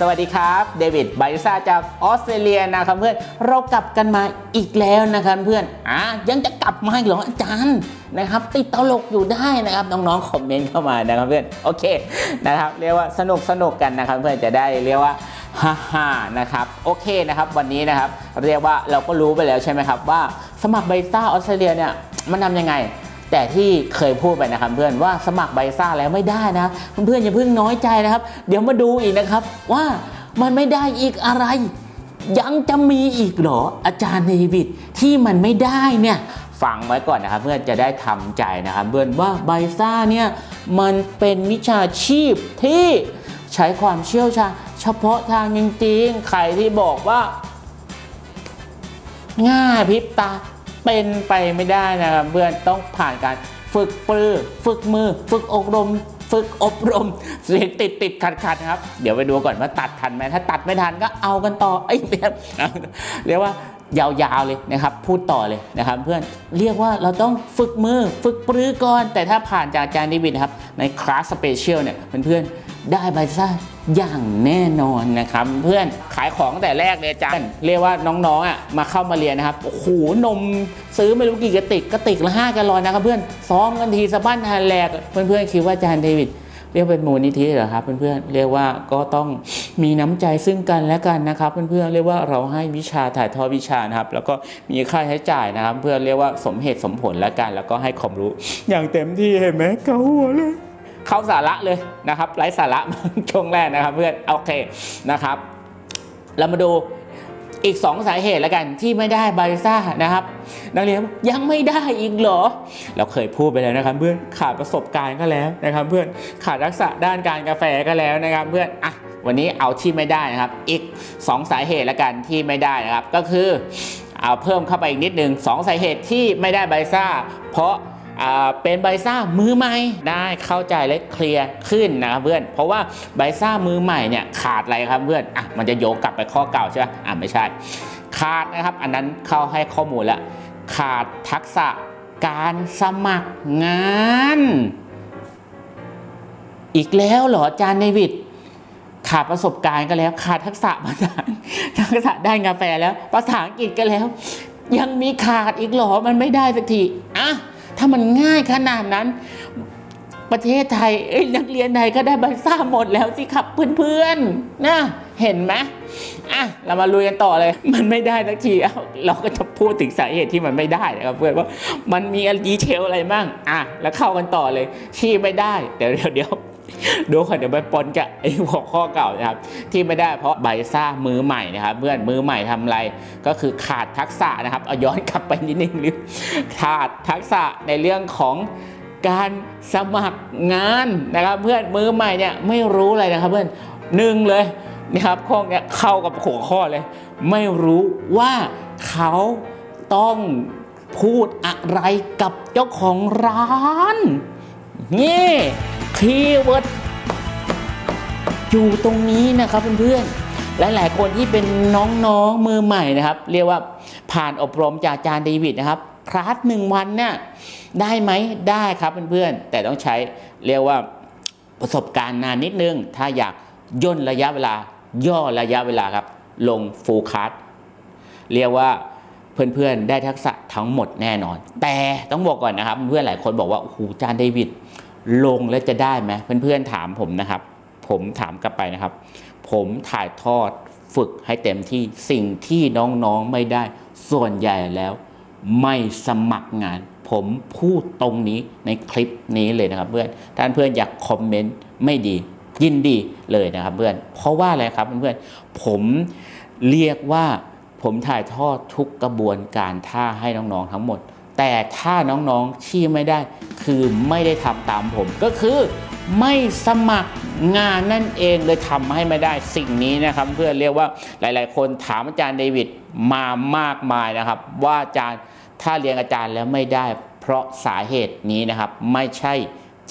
สวัสดีครับเดวิดไบซ่าจากออสเตรเลียนะครับเพื่อนเรากลับกันมาอีกแล้วนะครับเพื่อนอะยังจะกลับมาอีกเหรออาจารย์นะครับ ติดตลกอยู่ได้นะครับน้องๆคอมเมนต์เข้ามานะครับเพื่อนโอเคนะครับเรียกว่าสนุกสนุกกันนะครับเพื่อนจะได้เรียกว่าฮ่าฮ่านะครับโอเคนะครับวันนี้นะครับเรียกว่าเราก็รู้ไปแล้วใช่ไหมครับว่าสมัครไบซ่าออสเตรเลียเนี่ยมันทำยังไง แต่ที่เคยพูดไปนะครับเพื่อนว่าสมัครไบซ่าแล้วไม่ได้นะเพื่อนๆอย่าเพิ่งน้อยใจนะครับ เดี๋ยวมาดูอีกนะครับว่ามันไม่ได้อีกอะไร ยังจะมีอีกเหรออาจารย์เดวิดที่มันไม่ได้เนี่ยฟังไว้ก่อนนะครับเพื่อนจะได้ทำใจนะครับเพื่อนว่าไบซ่าเนี่ยมันเป็นวิชาชีพที่ใช้ความเชี่ยวชาญเฉพาะทางจริงๆ ใครที่บอกว่า ง่ายพิบตา เป็นไปไม่ได้นะครับเพื่อนต้องผ่านการฝึกปือ ฝึกมือ ฝึกอบรม ฝึกอบรมเสียติดติดขัดขัดนะครับ เดี๋ยวไปดูก่อนว่าตัดทันไหมถ้าตัดไม่ทันก็เอากันต่อไอ้ยแบบเรียกว่ายาวๆเลยนะครับ พูดต่อเลยนะครับ เพื่อนเรียกว่าเราต้องฝึกมือ ฝึกปรือก่อน แต่ถ้าผ่านจากอาจารย์เดวินครับในคลาสสเปเชียลเนี่ยเพื่อนๆ ได้ใบซ่าอย่างแน่นอนนะครับ เพื่อนขายของแต่แรกเลยจารย์เรียกว่าน้องๆอะมาเข้ามาเรียนนะครับโอ้โหนมซื้อไม่รู้กี่กระติกกระติกละห้ากลลอนนะครับ เพื่อนซ้อมกันทีสะบั้นทันแหลกเพื่อนๆคิดว่าอาจารย์เดวิดเรียกเป็นมูลนิธิเหรอครับเพื่อนๆเรียกว่าก็ต้องมีน้ำใจซึ่งกันและกันนะครับ เพื่อนๆเรียกว่าเราให้วิชาถ่ายทอดวิชานะครับ แล้วก็มีค่าใช้จ่ายนะครับ เพื่อนเรียกว่าสมเหตุสมผลและกัน แล้วก็ให้ความรู้ อย่างเต็มที่เห็นไหมเกาหัวเลย เข้าสาระเลยนะครับไร้สาระช่วงแรกนะครับเพื่อนโอเคนะครับ เรามาดูอีก 2 สาเหตุแล้วกันที่ไม่ได้บาริสต้านะครับ นักเรียนยังไม่ได้อีกเหรอ เราเคยพูดไปแล้วนะครับ เพื่อนขาดประสบการณ์ก็แล้วนะครับ เพื่อนขาดทักษะด้านการกาแฟก็แล้วนะครับ เพื่อนอะวันนี้เอาที่ไม่ได้นะครับ อีก 2 สาเหตุแล้วกันที่ไม่ได้นะครับ ก็คือเอาเพิ่มเข้าไปอีกนิดนึงสองสาเหตุที่ไม่ได้บาริสต้าเพราะ เป็นไบซ่ามือใหม่ได้เข้าใจและเคลียร์ขึ้นนะครับเพื่อน เพราะว่าไบซ่ามือใหม่เนี่ยขาดอะไรครับเพื่อนอะมันจะโยกกลับไปข้อเก่าใช่ไหมอะไม่ใช่ ขาดนะครับ อันนั้นเข้าให้ข้อมูลแล้วขาดทักษะการสมัครงาน อีกแล้วเหรออาจารย์เดวิดขาดประสบการณ์ก็แล้วขาดทักษะภาษาทักษะด้านกาแฟแล้วภาษาอังกฤษก็แล้ว ยังมีขาดอีกเหรอมันไม่ได้สักทีอะ ถ้ามันง่ายขนาดนั้น ประเทศไทยนักเรียนไทยก็ได้ใบซ่าหมดแล้วสิครับเพื่อนๆนะเห็นไหมอะเรามาลุยกันต่อเลย มันไม่ได้สักทีเราก็จะพูดถึงสาเหตุที่มันไม่ได้นะครับเพื่อนว่ามันมีดีเทลอะไรบ้างอะแล้วเข้ากันต่อเลยที่ไม่ได้เดี๋ยวเดี๋ยวเดี๋ยว ดูก่อนเดี๋ยวไปปนกับไอ้หัวข้อเก่านะครับ ที่ไม่ได้เพราะใบซ่ามือใหม่นะครับ เพื่อนมือใหม่ทำอะไรก็คือขาดทักษะนะครับเอาย้อนกลับไปนิดนึงหรือขาดทักษะในเรื่องของการสมัครงานนะครับ เพื่อนมือใหม่เนี่ยไม่รู้อะไรนะครับ เพื่อนหนึ่งเลยนะครับข้อเนี้ยเข้ากับหัวข้อเลย ไม่รู้ว่าเขาต้องพูดอะไรกับเจ้าของร้านนี่ คีย์เวิร์ดอยู่ตรงนี้นะครับเพื่อนๆ หลายๆคนที่เป็นน้องๆมือใหม่นะครับ เรียกว่าผ่านอบรมจากอาจารย์เดวิดนะครับคลาสหนึ่งวันเนี่ยได้ไหมได้ครับเพื่อนๆ แต่ต้องใช้เรียกว่าประสบการณ์นานนิดนึง ถ้าอยากย่นระยะเวลา ย่อระยะเวลาครับ ลงฟูลคลาสเรียกว่าเพื่อนๆ ได้ทักษะทั้งหมดแน่นอน แต่ต้องบอกก่อนนะครับ เพื่อนหลายคนบอกว่าโอ้โหจารย์เดวิด ลงแล้วจะได้ไหมเพื่อนๆถามผมนะครับ ผมถามกลับไปนะครับ ผมถ่ายทอดฝึกให้เต็มที่สิ่งที่น้องๆไม่ได้ ส่วนใหญ่แล้ว ไม่สมัครงาน ผมพูดตรงนี้ในคลิปนี้เลยนะครับเพื่อนท่านเพื่อนอยากคอมเมนต์ไม่ดี ยินดีเลยนะครับเพื่อน เพราะว่าอะไรครับเพื่อนๆผมเรียกว่าผมถ่ายทอดทุกกระบวนการท่าให้น้องๆทั้งหมด แต่ถ้าน้องๆที่ไม่ได้คือไม่ได้ทำตามผม ก็คือไม่สมัครงานนั่นเองเลยทำให้ไม่ได้สิ่งนี้นะครับ เพื่อเรียกว่าหลาย ๆ คนถามอาจารย์เดวิดมามากมายนะครับ ว่าอาจารย์ถ้าเรียนอาจารย์แล้วไม่ได้ เพราะสาเหตุนี้นะครับ ไม่ใช่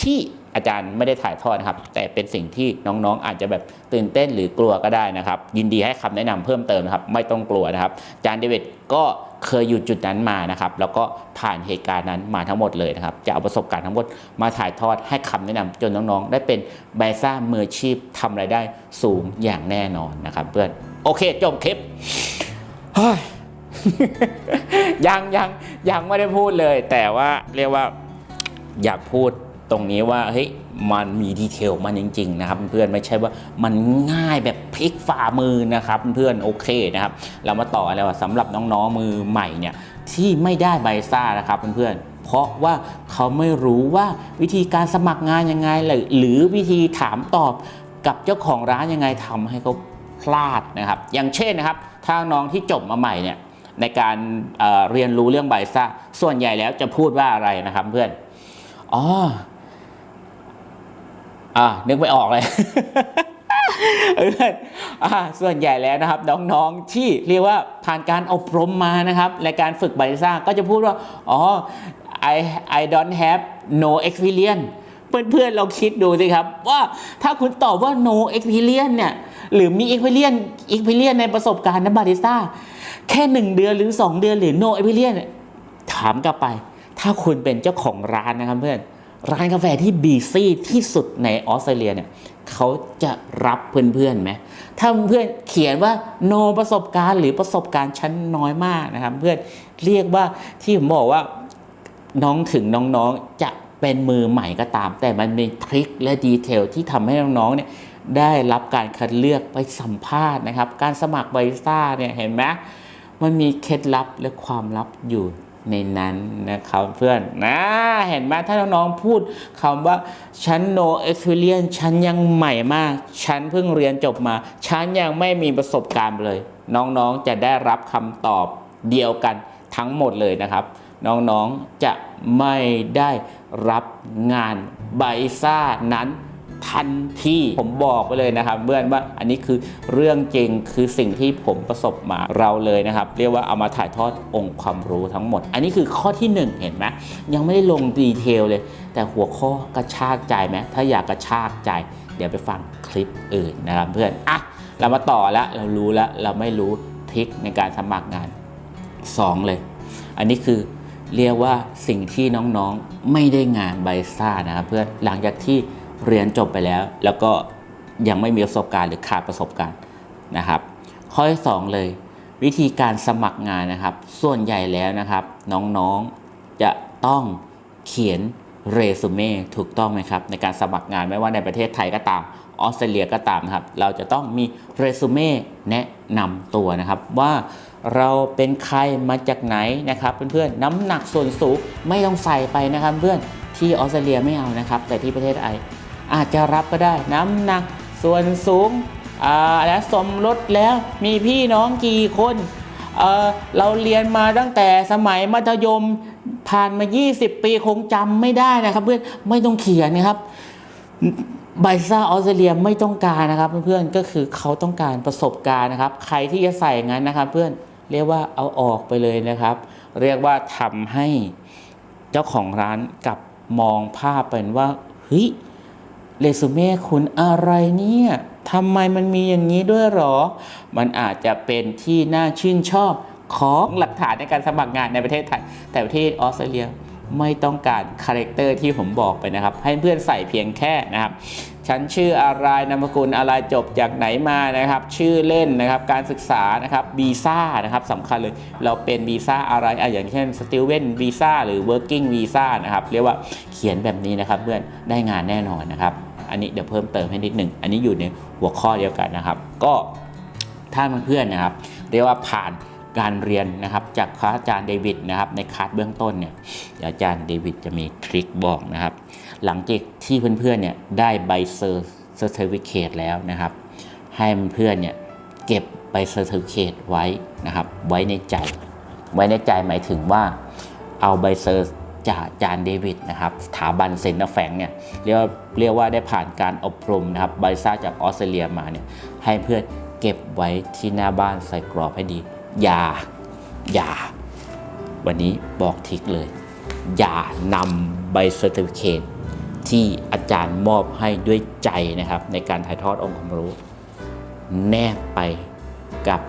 ที่อาจารย์ไม่ได้ถ่ายทอดนะครับ แต่เป็นสิ่งที่น้องๆ อาจจะแบบตื่นเต้นหรือกลัวก็ได้นะครับ ยินดีให้คำแนะนำเพิ่มเติมนะครับ ไม่ต้องกลัวนะครับอาจารย์เดวิดก็เคยอยู่จุดนั้นมานะครับ แล้วก็ผ่านเหตุการณ์นั้นมาทั้งหมดเลยนะครับ จะเอาประสบการณ์ทั้งหมดมาถ่ายทอดให้คำแนะนำจนน้องๆ ได้เป็นไบซ่ามืออาชีพทำรายได้สูงอย่างแน่นอนนะครับ เพื่อนโอเคจบคลิปเฮ้ยยังยังยังไม่ได้พูดเลย แต่ว่าเรียกว่าอยากพูด ตรงนี้ว่าเฮ้ยมันมีดีเทลมันจริงๆนะครับเพื่อนไม่ใช่ว่ามันง่ายแบบพลิกฝ่ามือนะครับเพื่อนโอเคนะครับเรามาต่ออะไรว่าสำหรับน้องๆมือใหม่เนี่ยที่ไม่ได้ใบซ่านะครับเพื่อนเพราะว่าเขาไม่รู้ว่าวิธีการสมัครงานยังไง หรือหรือวิธีถามตอบกับเจ้าของร้านยังไงทำให้เขาพลาดนะครับ อย่างเช่นนะครับ ถ้าน้องที่จบมาใหม่เนี่ยในการเเรียนรู้เรื่องใบซ่าส่วนใหญ่แล้วจะพูดว่าอะไรนะครับเพื่อนอ๋อ อ่านึกไม่ออกเลยเอออ่าส่วนใหญ่แล้วนะครับน้องๆที่เรียกว่าผ่านการอบรมมานะครับในการฝึกไบซ่าก็จะพูดว่าอ๋อ I I don't have no experience เพื่อนๆลองคิดดูสิครับ ว่าถ้าคุณตอบว่า no experience เนี่ยหรือมี experience experience ในประสบการณ์ในบาริสต้าแค่หนึ่งเดือนหรือ 2 เดือนหรือ no experience ถามกลับไป ถ้าคุณเป็นเจ้าของร้านนะครับเพื่อน ร้านกาแฟที่บีซี่ที่สุดในออสเตรเลียเนี่ยเขาจะรับเพื่อนๆไหมถ้าเพื่อนเขียนว่า no ประสบการณ์หรือประสบการณ์ชั้นน้อยมากนะครับ เพื่อนเรียกว่าที่ผมบอกว่าน้องถึงน้องๆจะเป็นมือใหม่ก็ตาม แต่มันมีทริคและดีเทลที่ทำให้น้องๆเนี่ยได้รับการคัดเลือกไปสัมภาษณ์นะครับ การสมัครบริสต้าเนี่ยเห็นไหมมันมีเคล็ดลับและความลับอยู่ ในนั้นนะครับเพื่อนนะเห็นไหมถ้าน้องๆพูดคำว่าฉัน no experience ฉันยังใหม่มาก ฉันเพิ่งเรียนจบมา ฉันยังไม่มีประสบการณ์เลย น้องๆจะได้รับคำตอบเดียวกันทั้งหมดเลยนะครับ น้องๆจะไม่ได้รับงานไบซ่านั้น ทันทีผมบอกไปเลยนะครับเพื่อนว่าอันนี้คือเรื่องจริงคือสิ่งที่ผมประสบมาเราเลยนะครับ เรียกว่าเอามาถ่ายทอดองค์ความรู้ทั้งหมด อันนี้คือข้อที่หนึ่งเห็นไหมยังไม่ได้ลงดีเทลเลย แต่หัวข้อกระชากใจไหมถ้าอยากกระชากใจ เดี๋ยวไปฟังคลิปอื่นนะครับเพื่อนอะเรามาต่อแล้วเรารู้แล้วเราไม่รู้ทริคในการสมัครงานสองเลย อันนี้คือเรียกว่าสิ่งที่น้องๆไม่ได้งานไบซ่านะครับเพื่อนหลังจากที่ เรียนจบไปแล้ว แล้วก็ยังไม่มีประสบการณ์หรือขาดประสบการณ์นะครับ ข้อที่สองเลย วิธีการสมัครงานนะครับ ส่วนใหญ่แล้วนะครับ น้องๆจะต้องเขียนเรซูเม่ถูกต้องไหมครับ ในการสมัครงานไม่ว่าในประเทศไทยก็ตามออสเตรเลียก็ตามนะครับ เราจะต้องมีเรซูเม่แนะนำตัวนะครับว่าเราเป็นใครมาจากไหนนะครับเพื่อนๆน้ำหนักส่วนสูงไม่ต้องใส่ไปนะครับเพื่อนที่ออสเตรเลียไม่เอานะครับ แต่ที่ประเทศไทย อาจจะรับก็ได้น้ำหนัก ส่วนสูงอ่าและสมรสแล้วมีพี่น้องกี่คนเเราเรียนมาตั้งแต่สมัยมัธยมผ่านมา 20 ปีคงจำไม่ได้นะครับ เพื่อนไม่ต้องเขียนนะครับไบซ่าออสเตรเลียไม่ต้องการนะครับ เพื่อนก็คือเขาต้องการประสบการณ์นะครับ ใครที่จะใส่งั้นนะครับ เพื่อนเรียกว่าเอาออกไปเลยนะครับ เรียกว่าทำให้เจ้าของร้านกลับมองภาพเป็นว่าเฮ้ย เรซูเม่คุณอะไรเนี่ยทำไมมันมีอย่างนี้ด้วยหรอ มันอาจจะเป็นที่น่าชื่นชอบของหลักฐานในการสมัครงานในประเทศไทย แต่ประเทศออสเตรเลียไม่ต้องการคาแรคเตอร์ที่ผมบอกไปนะครับ ให้เพื่อนใส่เพียงแค่นะครับ ฉันชื่ออะไรนามสกุลอะไรจบจากไหนมานะครับ ชื่อเล่นนะครับ การศึกษานะครับวีซ่านะครับสำคัญเลย เราเป็นวีซ่าอะไรอะอย่างเช่น student visa หรือ working visa นะครับ เรียกว่าเขียนแบบนี้นะครับเพื่อนได้งานแน่นอนนะครับ อันนี้เดี๋ยวเพิ่มเติมให้นิดหนึ่งอันนี้อยู่ในหัวข้อเดียวกันนะครับ ก็ถ้าเพื่อนๆนะครับ เรียกว่าผ่านการเรียนนะครับจากพระอาจารย์เดวิดนะครับในคลาสเบื้องต้นเนี่ยอาจารย์เดวิดจะมีทริคบอกนะครับ หลังจากที่เพื่อนๆเนี่ยได้ใบเซอร์เซอร์ติฟิเคตแล้วนะครับ ให้เพื่อนๆเนี่ยเก็บใบเซอร์ติฟิเคตไว้นะครับ ไว้ในใจ ไว้ในใจหมายถึงว่าเอาใบเซอร์ จากอาจารย์เดวิดนะครับสถาบันเซนต์แฟงเนี่ยเรียกว่าเรียกว่าได้ผ่านการอบรมนะครับใบซ่าจากออสเตรเลียมาเนี่ยให้เพื่อนเก็บไว้ที่หน้าบ้านใส่กรอบให้ดีอย่าอย่า วันนี้บอกทิกเลย อย่านำใบเซอร์ติฟิเคตที่อาจารย์มอบให้ด้วยใจนะครับ ในการถ่ายทอดองค์ความรู้ แนบไปกับ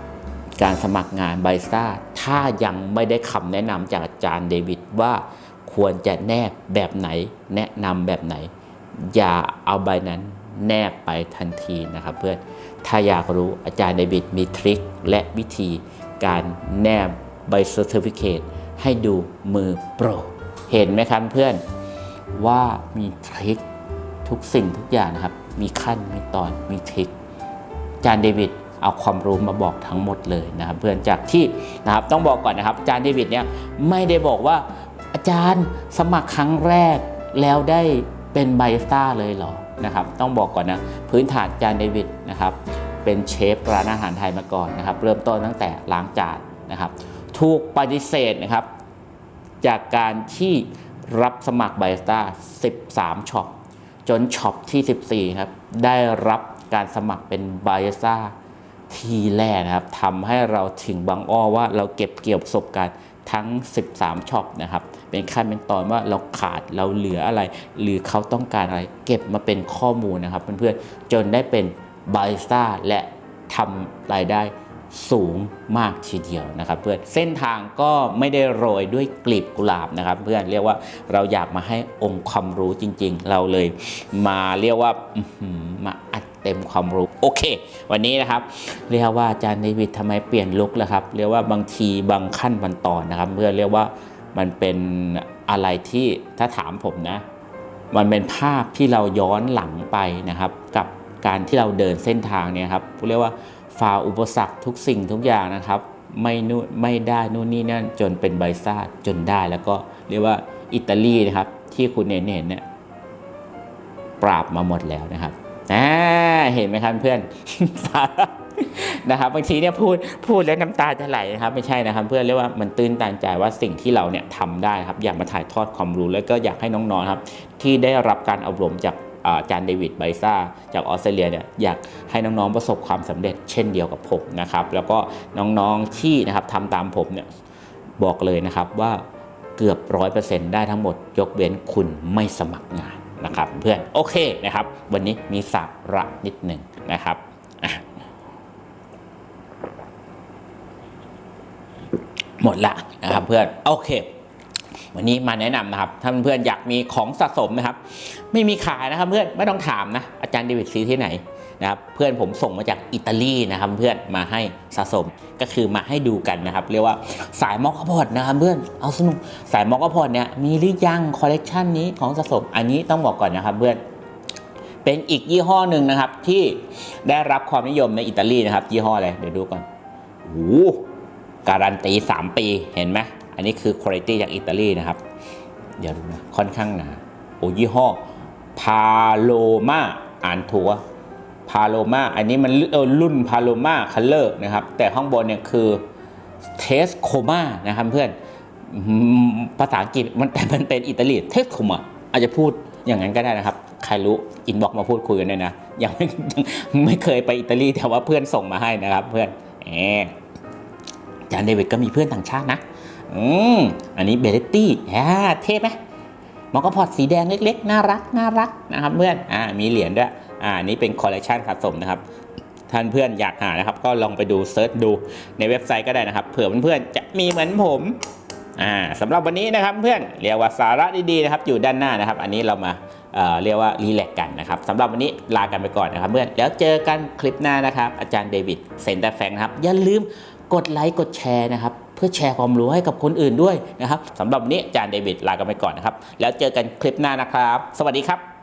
การสมัครงานไบซ่า ถ้ายังไม่ได้คำแนะนำจากอาจารย์เดวิดว่า ควรจะแนบแบบไหน แนะนำแบบไหน อย่าเอาใบนั้นแนบไปทันทีนะครับเพื่อน ถ้าอยากรู้อาจารย์เดวิดมีทริคและวิธีการแนบใบเซอร์ติฟิเคตให้ดูมือโปร เห็นไหมครับเพื่อนว่ามีทริคทุกสิ่งทุกอย่างนะครับ มีขั้นมีตอนมีทริคอาจารย์เดวิดเอาความรู้มาบอกทั้งหมดเลยนะครับ เพื่อนจากที่นะครับต้องบอกก่อนนะครับอาจารย์เดวิดเนี่ยไม่ได้บอกว่า อาจารย์สมัครครั้งแรกแล้วได้เป็นไบสตาเลยเหรอนะครับต้องบอกก่อนนะพื้นฐานอาจารย์เดวิดนะครับเป็นเชฟร้านอาหารไทยมาก่อนนะครับเริ่มต้นตั้งแต่ล้างจานนะครับถูกปฏิเสธนะครับจากการที่รับสมัครไบสตา13ช็อปจนช็อปที่ 14ครับได้รับการสมัครเป็นไบสตาทีแรกนะครับทำให้เราถึงบางอ้อว่าเราเก็บเกี่ยวประสบการณ์ ทั้ง 13ช็อปนะครับ เป็นขั้นเป็นตอนว่าเราขาดเราเหลืออะไร หรือเขาต้องการอะไร เก็บมาเป็นข้อมูลนะครับเพื่อนๆจนได้เป็นไบสต้าและทำรายได้ สูงมากทีเดียวนะครับเพื่อนเส้นทางก็ไม่ได้โรยด้วยกลีบกุหลาบนะครับ เพื่อนเรียกว่าเราอยากมาให้องค์ความรู้จริง ๆ เราเลยมาเรียกว่ามาอัดเต็มความรู้โอเค วันนี้นะครับ เรียกว่าอาจารย์เดวิดทำไมเปลี่ยนลุคแล้วครับ เรียกว่าบางทีบางขั้นบางตอนนะครับ เพื่อนเรียกว่ามันเป็นอะไรที่ถ้าถามผมนะ มันเป็นภาพที่เราย้อนหลังไปนะครับ กับการที่เราเดินเส้นทางเนี่ยครับเรียกว่า ฝ่าอุปสรรคทุกสิ่งทุกอย่างนะครับไม่นู่นไม่ได้นู่นนี่นั่นจนเป็นไบซ่าจนได้แล้วก็เรียกว่าอิตาลีนะครับที่คุณเห็นเห็นเนี่ยปราบมาหมดแล้วนะครับอ่าเห็นไหมครับเพื่อนนะครับบางทีเนี่ยพูดพูดแล้วน้ำตาจะไหลนะครับ ไม่ใช่นะครับ เพื่อนเรียกว่ามันตื้นตันใจว่าสิ่งที่เราเนี่ยทำได้ครับอยากมาถ่ายทอดความรู้แล้วก็อยากให้น้องๆครับ ที่ได้รับการอบรมจาก จารย์เดวิดไบซ่าจากออสเตรเลียเนี่ยอยากให้น้องๆประสบความสำเร็จเช่นเดียวกับผมนะครับ แล้วก็น้องๆที่นะครับทำตามผมเนี่ยบอกเลยนะครับว่าเกือบร้อยเปอร์เซ็นต์ได้ทั้งหมด ยกเว้นคุณไม่สมัครงานนะครับ เพื่อนโอเคนะครับ วันนี้มีสาระนิดหนึ่งนะครับหมดละนะครับเพื่อนโอเค วันนี้มาแนะนำนะครับ ถ้าเพื่อนๆอยากมีของสะสมนะครับ ไม่มีขายนะครับเพื่อนไม่ต้องถามนะ อาจารย์เดวิดซื้อที่ไหนนะครับเพื่อนผมส่งมาจากอิตาลีนะครับเพื่อนมาให้สะสมก็คือมาให้ดูกันนะครับ เรียกว่าสายมอกพอดนะครับเพื่อนเอาสนุกสายมอกพอดเนี่ยมีหรือยังคอลเลกชันนี้ของสะสมอันนี้ต้องบอกก่อนนะครับเพื่อนเป็นอีกยี่ห้อหนึ่งนะครับที่ได้รับความนิยมในอิตาลีนะครับยี่ห้ออะไรเดี๋ยวดูก่อนโอ้โหการันตี 3 ปีเห็นไหม อันนี้คือคุณภาพจากอิตาลีนะครับ เดี๋ยวดูนะ ค่อนข้างหนาโอ้ยี่ห้อพาโลมาอ่านถูกพาโลมาอันนี้มันเออรุ่นพาโลมาคัลเลอร์นะครับ แต่ข้างบนเนี่ยคือเทสโคมานะครับเพื่อนภาษาอังกฤษมันแต่มันเป็นอิตาลีเทสโคมาอาจจะพูดอย่างนั้นก็ได้นะครับ ใครรู้อินบ็อกมาพูดคุยกันด้วยนะ ยังไม่ยังไม่เคยไปอิตาลีแต่ว่าเพื่อนส่งมาให้นะครับ เพื่อนแหมอาจารย์เดวิดก็มีเพื่อนต่างชาตินะ อืมอันนี้เบลตตี้อ่าเท่ไหมมอกรพอดสีแดงเล็กๆ น่ารักน่ารักนะครับเพื่อนอ่ามีเหรียญด้วยอ่านี่เป็นคอลเลกชันสะสมนะครับท่านเพื่อนอยากหานะครับ ก็ลองไปดูเซิร์ชดูในเว็บไซต์ก็ได้นะครับ เผื่อเพื่อนๆจะมีเหมือนผมอ่าสำหรับวันนี้นะครับเพื่อนเรียกว่าสาระดีๆนะครับ อยู่ด้านหน้านะครับ อันนี้เรามาเอ่อเรียกว่ารีแลกซ์กันนะครับสำหรับวันนี้ลากันไปก่อนนะครับ เพื่อนแล้วเจอกันคลิปหน้านะครับ อาจารย์เดวิดเซนเตอร์แฟงครับอย่าลืมกดไลค์กดแชร์นะครับ เพื่อแชร์ความรู้ให้กับคนอื่นด้วยนะครับสำหรับวันนี้จานเดวิดลากันไปก่อนนะครับ แล้วเจอกันคลิปหน้านะครับ สวัสดีครับ